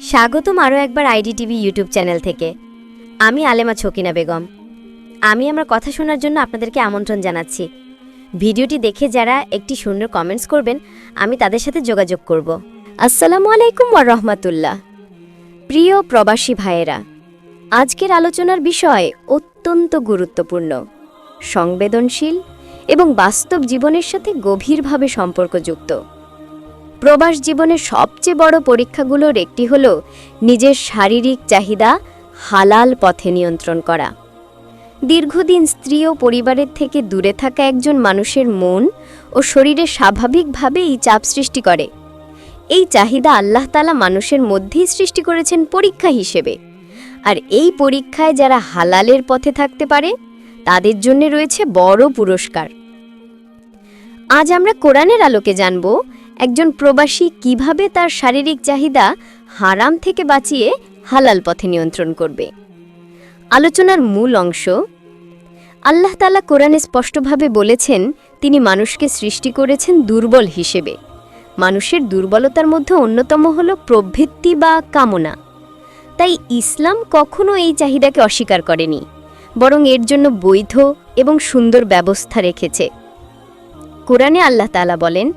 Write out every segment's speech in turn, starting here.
স্বাগতম আরও একবার আইডি টিভি ইউটিউব চ্যানেল থেকে। আমি আলেমা ছকিনা বেগম। আমি আমার কথা শোনার জন্য আপনাদেরকে আমন্ত্রণ জানাচ্ছি। ভিডিওটি দেখে যারা একটি সুন্দর কমেন্টস করবেন, আমি তাদের সাথে যোগাযোগ করব। আসসালামু আলাইকুম ওয়া রহমাতুল্লাহ। প্রিয় প্রবাসী ভাইয়েরা, আজকের আলোচনার বিষয় অত্যন্ত গুরুত্বপূর্ণ, সংবেদনশীল এবং বাস্তব জীবনের সাথে গভীরভাবে সম্পর্কযুক্ত। প্রবাস জীবনের সবচেয়ে বড় পরীক্ষাগুলোর একটি হল নিজের শারীরিক চাহিদা হালাল পথে নিয়ন্ত্রণ করা। দীর্ঘদিন স্ত্রী ও পরিবারের থেকে দূরে থাকা একজন মানুষের মন ও শরীরে স্বাভাবিকভাবে এই চাপ সৃষ্টি করে। এই চাহিদা আল্লাহ তালা মানুষের মধ্যেই সৃষ্টি করেছেন পরীক্ষা হিসেবে। আর এই পরীক্ষায় যারা হালালের পথে থাকতে পারে, তাদের জন্য রয়েছে বড় পুরস্কার। আজ আমরা কোরআনের আলোকে জানব একজন প্রবাসী কীভাবে তার শারীরিক চাহিদা হারাম থেকে বাঁচিয়ে হালাল পথে নিয়ন্ত্রণ করবে? আলোচনার মূল অংশ, আল্লাহ তালা কোরআনে স্পষ্টভাবে বলেছেন, তিনি মানুষকে সৃষ্টি করেছেন দুর্বল হিসেবে। মানুষের দুর্বলতার মধ্যে অন্যতম হল প্রবৃত্তি বা কামনা। তাই ইসলাম কখনো এই চাহিদাকে অস্বীকার করেনি, বরং এর জন্য বৈধ এবং সুন্দর ব্যবস্থা রেখেছে। কোরআনে আল্লাহ তালা বলেন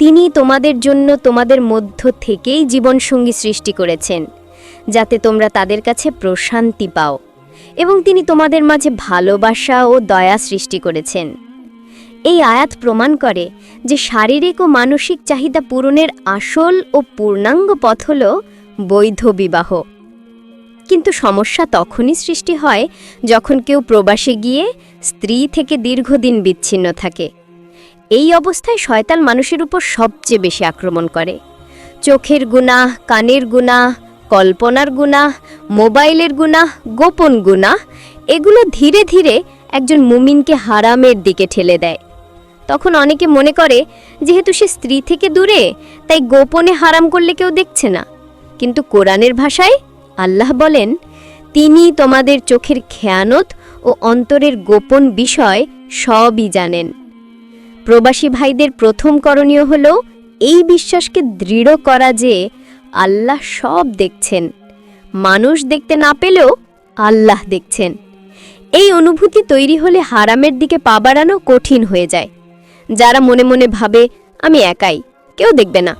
তিনি তোমাদের জন্য তোমাদের মধ্য থেকেই জীবনসঙ্গী সৃষ্টি করেছেন, যাতে তোমরা তাদের কাছে প্রশান্তি পাও এবং তিনি তোমাদের মাঝে ভালোবাসা ও দয়া সৃষ্টি করেছেন। এই আয়াত প্রমাণ করে যে শারীরিক ও মানসিক চাহিদা পূরণের আসল ও পূর্ণাঙ্গ পথ হল বৈধ বিবাহ। কিন্তু সমস্যা তখনই সৃষ্টি হয় যখন কেউ প্রবাসে গিয়ে স্ত্রী থেকে দীর্ঘদিন বিচ্ছিন্ন থাকে। এই অবস্থায় শয়তান মানুষের উপর সবচেয়ে বেশি আক্রমণ করে। চোখের গুনাহ, কানের গুনাহ, কল্পনার গুনাহ, মোবাইলের গুনাহ, গোপন গুনাহ, এগুলো ধীরে ধীরে একজন মুমিনকে হারামের দিকে ঠেলে দেয়। তখন অনেকে মনে করে, যেহেতু সে স্ত্রী থেকে দূরে, তাই গোপনে হারাম করলে কেউ দেখছে না। কিন্তু কোরআনের ভাষায় আল্লাহ বলেন, তিনি তোমাদের চোখের খেয়ানত ও অন্তরের গোপন বিষয় সবই জানেন। প্রবাসী ভাইদের প্রথম করণীয় হল এই বিশ্বাসকে দৃঢ় করা যে আল্লাহ সব দেখছেন। মানুষ দেখতে না পেলেও আল্লাহ দেখছেন। এই অনুভূতি তৈরি হলে হারামের দিকে পা বাড়ানো কঠিন হয়ে যায়। যারা মনে মনে ভাবে, আমি একাই, কেউ দেখবে না।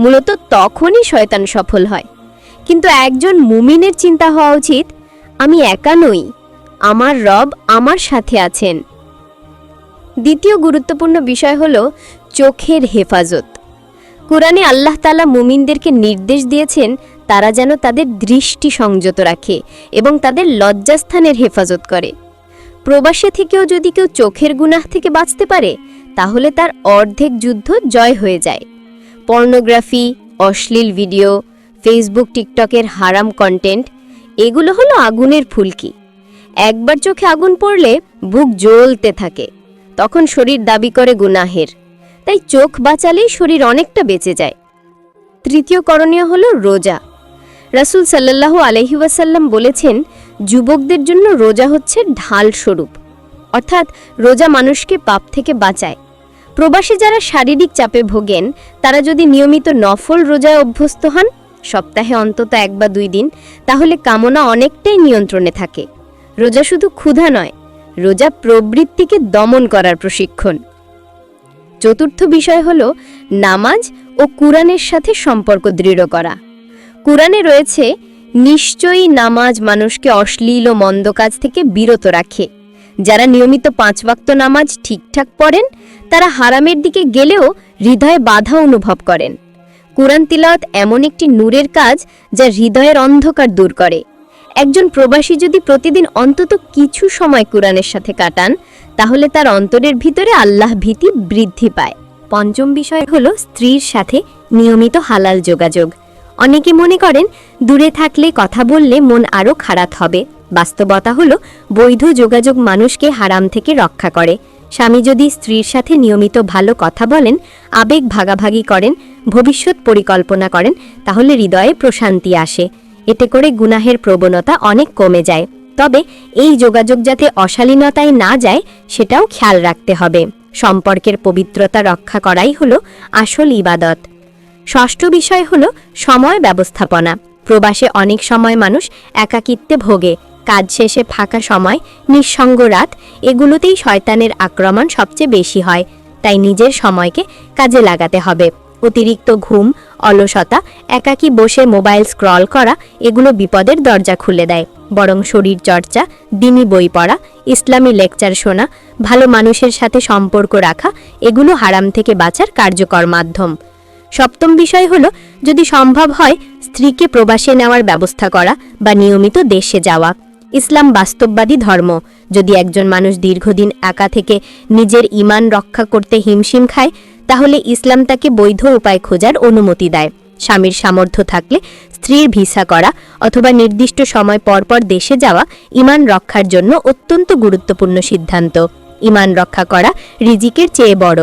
মূলত তখনই শয়তান সফল হয়। কিন্তু একজন মুমিনের চিন্তা হওয়া উচিত, আমি একা নই, আমার রব আমার সাথে আছেন। দ্বিতীয় গুরুত্বপূর্ণ বিষয় হল চোখের হেফাজত। কোরআনে আল্লাহ তালা মুমিনদেরকে নির্দেশ দিয়েছেন, তারা যেন তাদের দৃষ্টি সংযত রাখে এবং তাদের লজ্জাস্থানের হেফাজত করে। প্রবাসে থেকেও যদি কেউ চোখের গুনাহ থেকে বাঁচতে পারে, তাহলে তার অর্ধেক যুদ্ধ জয় হয়ে যায়। পর্নোগ্রাফি, অশ্লীল ভিডিও, ফেসবুক, টিকটকের হারাম কন্টেন্ট, এগুলো হলো আগুনের ফুলকি। একবার চোখে আগুন পড়লে বুক জ্বলতে থাকে। তখন শরীর দাবি করে গুনাহের। তাই চোখ বাঁচালেই শরীর অনেকটা বেঁচে যায়। তৃতীয় করণীয় হল রোজা। রাসুল সাল্লাল্লাহু আলহি ওয়াসাল্লাম বলেছেন, যুবকদের জন্য রোজা হচ্ছে ঢাল স্বরূপ। অর্থাৎ রোজা মানুষকে পাপ থেকে বাঁচায়। প্রবাসী যারা শারীরিক চাপে ভোগেন, তারা যদি নিয়মিত নফল রোজায় অভ্যস্ত হন, সপ্তাহে অন্তত এক বা দুই দিন, তাহলে কামনা অনেকটাই নিয়ন্ত্রণে থাকে। রোজা শুধু ক্ষুধা নয় রোজা প্রবৃত্তিকে দমন করার প্রশিক্ষণ। চতুর্থ বিষয় হল নামাজ ও কুরআনের সাথে সম্পর্ক দৃঢ় করা। কুরআনে রয়েছে, নিশ্চয়ই নামাজ মানুষকে অশ্লীল ও মন্দ কাজ থেকে বিরত রাখে। যারা নিয়মিত পাঁচ ওয়াক্ত নামাজ ঠিকঠাক পড়েন, তারা হারামের দিকে গেলেও হৃদয়ে বাধা অনুভব করেন। কুরআন তিলাওয়াত এমন একটি নূরের কাজ যা হৃদয়ের অন্ধকার দূর করে। একজন প্রবাসী যদি প্রতিদিন অন্তত কিছু সময় কোরআনের সাথে কাটান, তাহলে তার অন্তরের ভিতরে আল্লাহ ভীতি বৃদ্ধি পায়। পঞ্চম বিষয় হলো স্ত্রীর সাথে নিয়মিত হালাল যোগাযোগ। অনেকে মনে করেন, দূরে থাকলে কথা বললে মন আরও খারাপ হবে। বাস্তবতা হলো, বৈধ যোগাযোগ মানুষকে হারাম থেকে রক্ষা করে। স্বামী যদি স্ত্রীর সাথে নিয়মিত ভালো কথা বলেন, আবেগ ভাগাভাগি করেন, ভবিষ্যৎ পরিকল্পনা করেন, তাহলে হৃদয়ে প্রশান্তি আসে। এতে করে গুনাহের প্রবণতা অনেক কমে যায়। তবে এই যোগাযোগ যাতে অশালীনতায় না যায়, সেটাও খেয়াল রাখতে হবে। সম্পর্কের পবিত্রতা রক্ষা করাই হলো আসল ইবাদত। ষষ্ঠ বিষয় হলো সময় ব্যবস্থাপনা। প্রবাসে অনেক সময় মানুষ একাকিত্বে ভোগে। কাজ শেষে ফাঁকা সময়, নিঃসঙ্গ রাত, এগুলোতেই শয়তানের আক্রমণ সবচেয়ে বেশি হয়। তাই নিজের সময়কে কাজে লাগাতে হবে। অতিরিক্ত ঘুম, অলসতা, একাকী বসে মোবাইল স্ক্রল করা এগুলো বিপদের দরজা খুলে দেয়। বরং শরীর চর্চা দিনী বই পড়া, ইসলামী লেকচার শোনা, ভালো মানুষের সাথে সম্পর্ক রাখা, এগুলো হারাম থেকে বাঁচার কার্যকর মাধ্যম। সপ্তম বিষয় হল, যদি সম্ভব হয়, স্ত্রীকে প্রবাসে নেওয়ার ব্যবস্থা করা বা নিয়মিত দেশে যাওয়া। ইসলাম বাস্তববাদী ধর্ম। যদি একজন মানুষ দীর্ঘদিন একা থেকে নিজের ইমান রক্ষা করতে হিমশিম খায় তাহলে ইসলাম তাকে বৈধ উপায় খোঁজার অনুমতি দেয়। স্বামীর সামর্থ্য থাকলে স্ত্রীর ভিসা করা অথবা নির্দিষ্ট সময় পর পর দেশে যাওয়া ইমান রক্ষার জন্য অত্যন্ত গুরুত্বপূর্ণ সিদ্ধান্ত। ইমান রক্ষা করা রিজিকের চেয়ে বড়।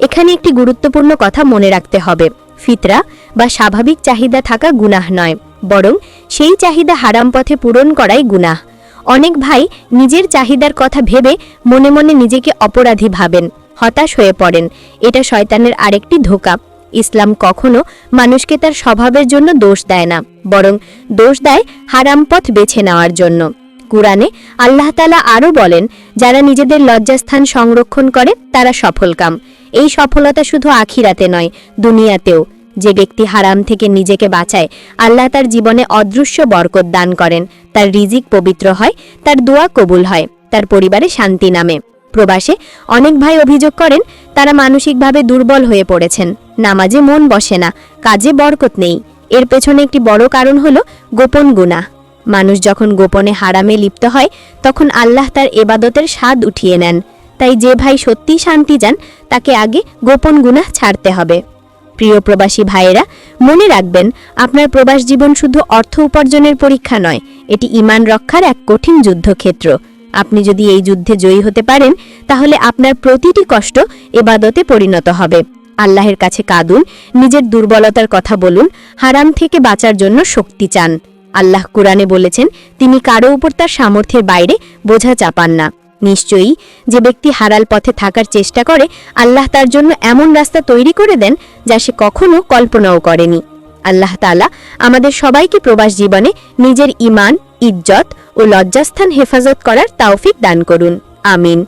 এখানে একটি গুরুত্বপূর্ণ কথা মনে রাখতে হবে। ফিতরা বা স্বাভাবিক চাহিদা থাকা গুনাহ নয়, বরং সেই চাহিদা হারাম পথে পূরণ করাই গুনাহ। অনেক ভাই নিজের চাহিদার কথা ভেবে মনে মনে নিজেকে অপরাধী ভাবেন। হতাশ হয়ে পড়েন। এটা শয়তানের আরেকটি ধোকা। ইসলাম কখনো মানুষকে তার স্বভাবের জন্য দোষ দেয় না, বরং দোষ দেয় হারাম পথ বেছে নেওয়ার জন্য। কুরআনে আল্লাহ তালা আরও বলেন, যারা নিজেদের লজ্জাস্থান সংরক্ষণ করে, তারা সফলকাম এই সফলতা শুধু আখিরাতে নয়, দুনিয়াতেও। যে ব্যক্তি হারাম থেকে নিজেকে বাঁচায়, আল্লাহ তার জীবনে অদৃশ্য বরকত দান করেন। তার রিজিক পবিত্র হয়, তার দোয়া কবুল হয়, তার পরিবারে শান্তি নামে। প্রবাসে অনেক ভাই অভিযোগ করেন, তারা মানসিকভাবে দুর্বল হয়ে পড়েছেন। নামাজে মন বসে না, কাজে বরকত নেই। এর পেছনে একটি বড় কারণ হলো গোপন গুনাহ। মানুষ যখন গোপনে হারামে লিপ্ত হয়, তখন আল্লাহ তার এবাদতের স্বাদ উঠিয়ে নেন। তাই যে ভাই সত্যিই শান্তি যান তাকে আগে গোপন গুনাহ ছাড়তে হবে। প্রিয় প্রবাসী ভাইয়েরা, মনে রাখবেন, আপনার প্রবাস জীবন শুধু অর্থ উপার্জনের পরীক্ষা নয়, এটি ইমান রক্ষার এক কঠিন যুদ্ধক্ষেত্র। আপনি যদি এই যুদ্ধে জয়ী হতে পারেন, তাহলে আপনার প্রতিটি কষ্ট এবাদতে পরিণত হবে। আল্লাহের কাছে কাঁদুন, নিজের দুর্বলতার কথা বলুন, হারাম থেকে বাঁচার জন্য শক্তি চান। আল্লাহ কুরআনে বলেছেন, তিনি কারও উপর তার সামর্থ্যের বাইরে বোঝা চাপান না। নিশ্চয়ই যে ব্যক্তি হারাল পথে থাকার চেষ্টা করে, আল্লাহ তার জন্য এমন রাস্তা তৈরি করে দেন, যা সে কখনো কল্পনাও করেনি। আল্লাহ তালা আমাদের সবাইকে প্রবাস জীবনে নিজের ইমান ইজ্জত ও লজ্জাস্থান হেফাজত করার তাওফিক দান করুন। আমিন।